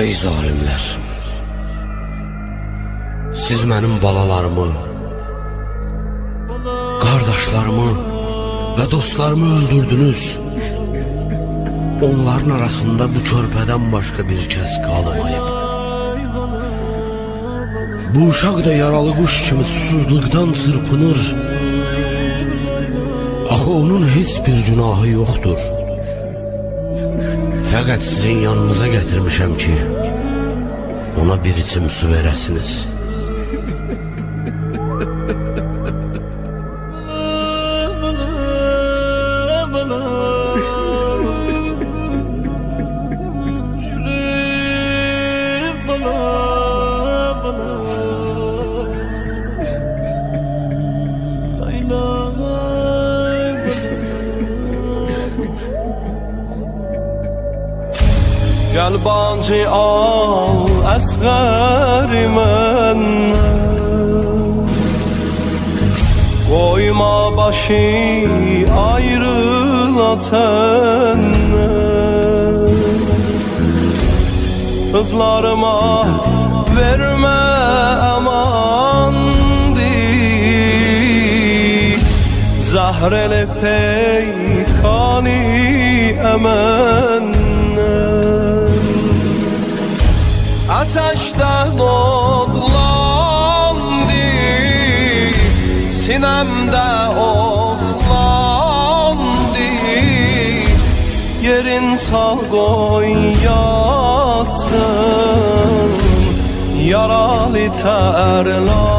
Ey zalimler! Siz benim balalarımı, kardeşlerimi ve dostlarımı öldürdünüz. Onların arasında bu körpeden başka bir kez kalmayıp. Bu uşaq da yaralı kuş kimi susuzluktan çırpınır. Axı onun heç bir günahı yoktur. Fakat sizin yanınıza getirmişəm ki, ona bir içim su verəsiniz. Gel bancı al əsğəri məndən Koyma başı ayrıla təndən Kızlarıma verme aman di Zahrele peykani Sinemde oflandı. Yerin sağ koy yatsın. Yaralı terlandı